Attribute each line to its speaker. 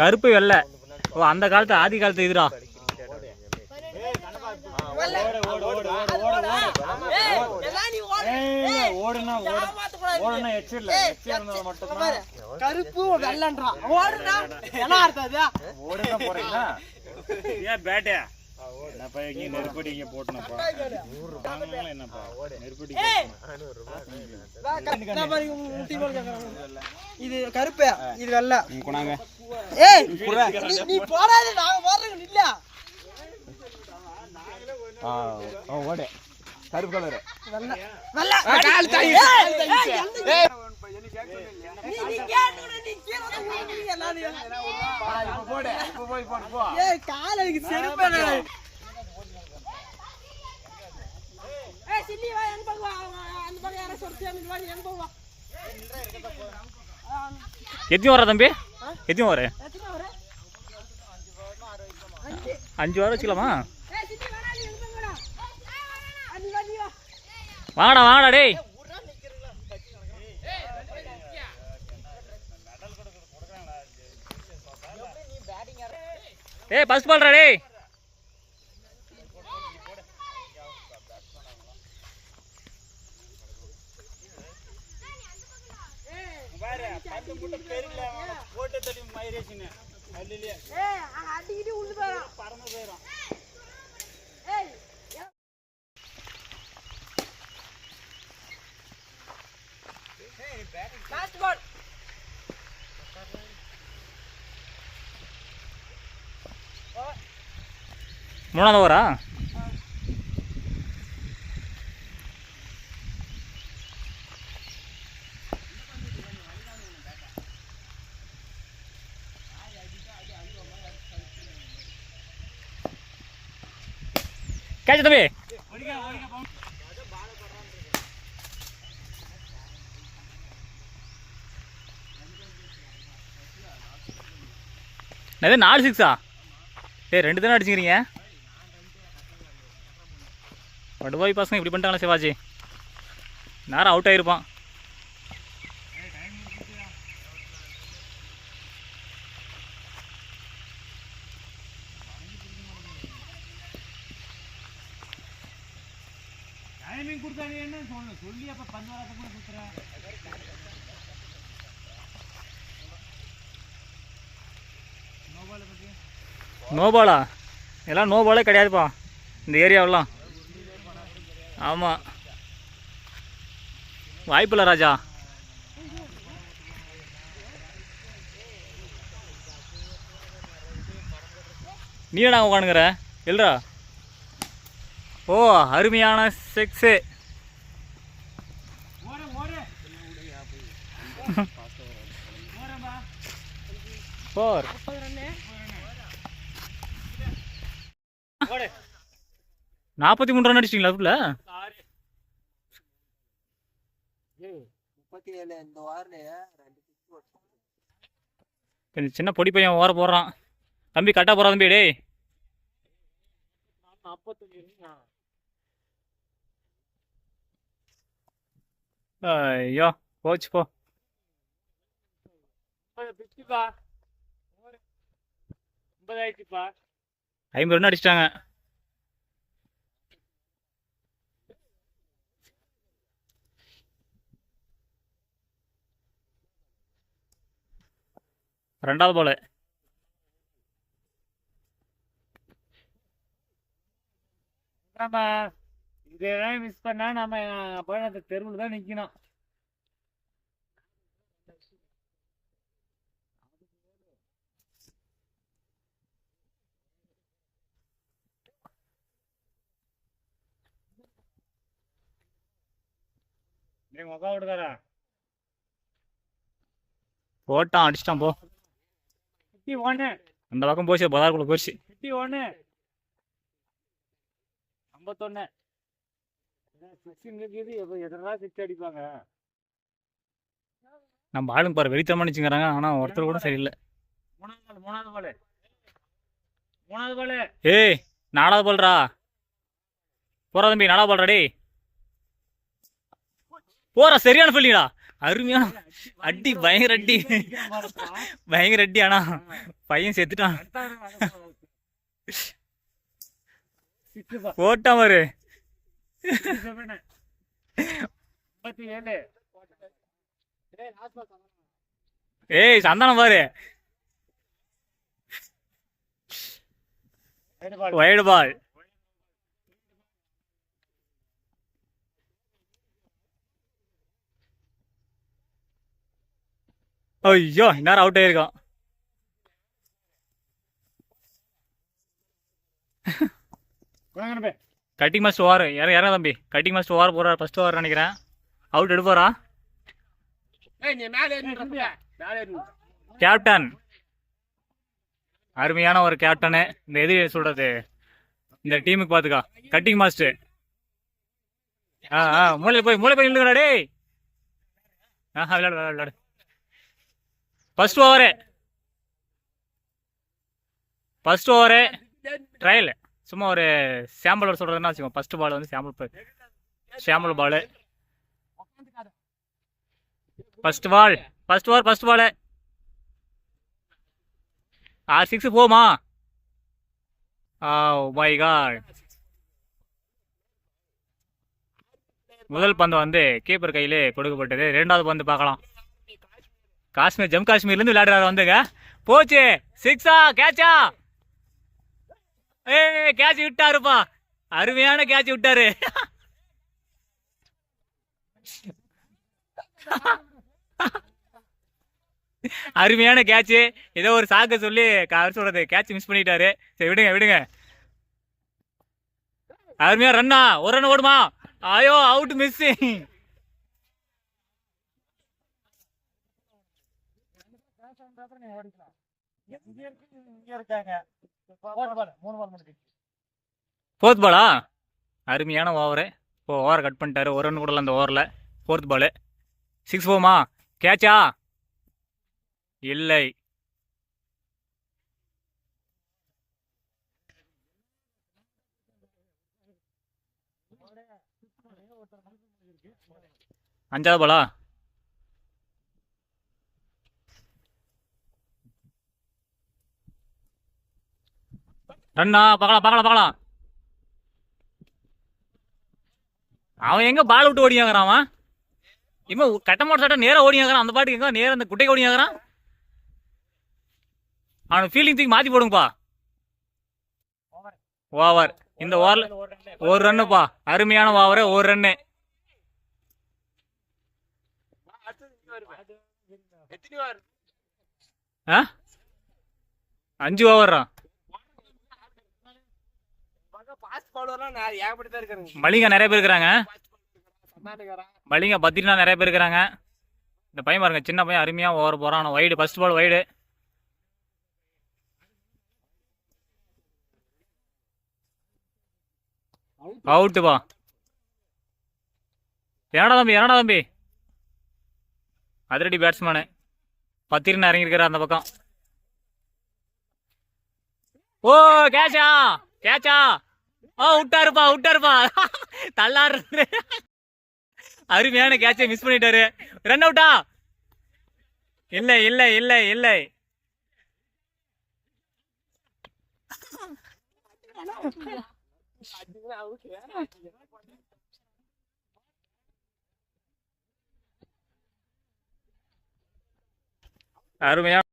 Speaker 1: கருப்பு வெள்ளை. ஓ அந்த காலத்து ஆதி காலத்து இதுடா.
Speaker 2: கருப்பு வெள்ளன்றான் ஓடுனா என்ன அர்த்தம் அது?
Speaker 3: ஓடுனா போறீங்களா? ஏன் பேட்டே? என்னப்பா இங்க நெருப்படி இங்க போட்டனப்பா. என்னப்பா நெருப்படி.
Speaker 2: இது கருப்பு இது வெள்ளை.
Speaker 3: கொண்டாங்க.
Speaker 2: ஏய் நீ- போடாத நான் போடுறேன் இல்ல.
Speaker 3: ஆ ஓடு. கருப்பு கலர்
Speaker 2: வெள்ளை. வெள்ளை. ஏய், ஏய், எந்த- நீ? நீ கேட்டுக்கிட்டு நீ கீழே வந்து விழுந்துறீங்க எல்லாரும்.
Speaker 3: போடு இப்போ போய் போடு போ.
Speaker 2: ஏய் கால் எனக்கு செருப்பு பக்கம் யாரோ சொல்லி எனக்கு வா நீ என் பக்கம் வா.
Speaker 1: எத்தனை வர தம்பி? எத்தனை வர? அஞ்சு. வாரம் வச்சுக்கலாமா?
Speaker 2: வாடா நீ வா நீ வா.
Speaker 1: வாங்கடா வாங்கடா டேய். ஏய் ஃபர்ஸ்ட் பால்டா டேய்.
Speaker 2: அடிக்கிட்டு உள்ள போறான்
Speaker 3: பறந்து போயிடும்.
Speaker 2: ஏய் லாஸ்ட் பால்
Speaker 1: மூணாவது ஓவரா கேட்ச தம்பி. என்னது நாலு சிக்ஸா ஏ ரெண்டு தானே அடிச்சுக்கிறீங்க? படுபாய் பசங்க இப்படி பண்ணிட்டாங்களா சிவாஜி. நேரம் அவுட் ஆகிருப்பான்
Speaker 3: டைமிங் கொடுத்தாங்க என்ன சொல்லு சொல்லி அப்ப பந்து கூட கொடுத்துறேன்.
Speaker 1: நோ பாலா எல்லாம் நோபாலே கிடையாதுப்பா இந்த ஏரியாவெல்லாம். ஆமாம் வாய்ப்பில்லை ராஜா. நீ என்ன உட்காந்துங்கிற இல்லரா ஓ அருமையான செக்ஸு ஃபோர் நாற்பத்தி மூணு ரன் அடிச்சிட்டிங்களா அதுக்குள்ள? கொஞ்சம் சின்ன பொடி பையன் ஓர போடுறான். தம்பி கட்டா போகிறா தம்பி டேய். ஐயோ போச்சு போ ஐம்பது ரன் அடிச்சிட்டாங்க ரெண்டாவது பால்
Speaker 3: நம்ம இதெல்லாம் மிஸ் பண்ணா நம்ம போய் அந்த தெருவில் தான் நிக்கணும். நீ முகம் விடுதாரா
Speaker 1: போட்டான் அடிச்சிட்டான் போ. அந்த பக்கம் போச்சு பதார்க்குள்ள போச்சு.
Speaker 3: ஒன்று ஐம்பத்தொன்று
Speaker 1: நம்ம ஆளுங்க பாரு வெறித்தனமா நிச்சுங்கிறாங்க ஆனா ஒருத்தர் கூட சரியில்லை.
Speaker 3: மூணாவது பால் மூணாவது
Speaker 1: ஏய் நாலாவது பால்ரா போறா தம்பி நாலாவது பால்ரா டேய். போறா சரியான ஃபீல்டிங்கடா அருமையான அடி பயங்கர அடி. பயங்கர அடி ஆனா பையன் செத்துட்டான். போட்டான் பாரு. ஏய் சந்தானம் பாரு. வைடு பால் ஐயோ இந்நேரம் அவுட் ஆயிருக்கான்.
Speaker 3: வாங்கண்ணே
Speaker 1: கட்டிங் மாஸ்டர் ஓவர் இற இறங்க தம்பி? கட்டிங் மாஸ்டர் ஓவர் போறாரு ஃபர்ஸ்ட் ஓவர் நினைக்கிறேன். அவுட் எடுப்பாரா? கேப்டன் அருமையான ஒரு கேப்டனு இந்த எது சொல்றது? இந்த டீமுக்கு பாத்துக்கா. கட்டிங் மாஸ்டர் ஆ ஆ மூளை போய் மூளை போய் நில்லுங்கடா டேய். ஆஹா விளையாடு விளையாடு first over first over trial சும்மா ஒரு சாம்பிள் சொல்றதுன்னா வச்சுக்கோ ஃபர்ஸ்ட் பால் வந்து sample sample ball first ball first over first ball or six போமா ஆ மை காட் முதல் பந்து வந்து கீப்பர் கையிலே கொடுக்கப்பட்டது. ரெண்டாவது பந்து பார்க்கலாம். காஷ்மீர் ஜம்மு காஷ்மீர்லேருந்து விளையாடுறாரு வந்துங்க. போச்சு. சிக்ஸா கேட்சா ஏ கேட்ச் விட்டாருப்பா. அருமையான கேட்ச் விட்டாரு. அருமையான கேட்ச் ஏதோ ஒரு சாக்க சொல்லி அவர் சொல்றது கேட்ச் மிஸ் பண்ணிட்டாரு. சரி விடுங்க விடுங்க. அருமையா ரன்னா ஒரு ரன் ஓடுமா? ஐயோ அவுட் மிஸ் ஃபோர்த் பாலா அருமையான ஓவரு இப்போ ஓவரை கட் பண்ணிட்டாரு. ஒரு ரன் கூட அந்த ஓவரில் ஃபோர்த் பாலு சிக்ஸ் போமா கேட்சா இல்லை. அஞ்சாவது பாலா ரன்னா பார்க்கலாம் பார்க்கலாம் பார்க்கலாம் அவன் எங்க பால் விட்டு ஓடி அவன்? இவன் கட்டமாட்ட சட்டம் ஓடி ஆகுறான் அந்த பாட்டுக்கு எங்க? நேராக அந்த குட்டைக்கு ஓடியாங்கிறான் அவன் ஃபீல்டிங் தூக்கி மாத்தி போடுங்கப்பா. ஓவர் இந்த ஓவர்ல ஒரு ரன்னுப்பா. அருமையான ஓவரு ஒரு ரன்னு. ஆ? அஞ்சு
Speaker 2: ஓவர்றான் நான்
Speaker 1: மலிங்க நிறைய பேர் இருக்கிறாங்க.
Speaker 2: சர்நாடகாரா
Speaker 1: மலிங்க பத்திரினா நிறைய பேர் இருக்கிறாங்க. இந்த பையன் பாருங்க சின்ன பையன் அருமையா ஓவர் போறான். வைடு ஃபர்ஸ்ட் பால் வைடு அவுட்டுப்பா என்னடா தம்பி என்னடா தம்பி? அதிரடி பேட்ஸ்மேனு பத்திரினா இறங்கியிருக்கிறார் அந்த பக்கம். ஓ கேட்சா கேட்சா. ஓ விட்டாருப்பா விட்டாருப்பா. தள்ளாரு அருமையான கேட்சை மிஸ் பண்ணிட்டாரு. ரன் அவுட்டா இல்லை இல்லை இல்லை இல்லை. அருமையான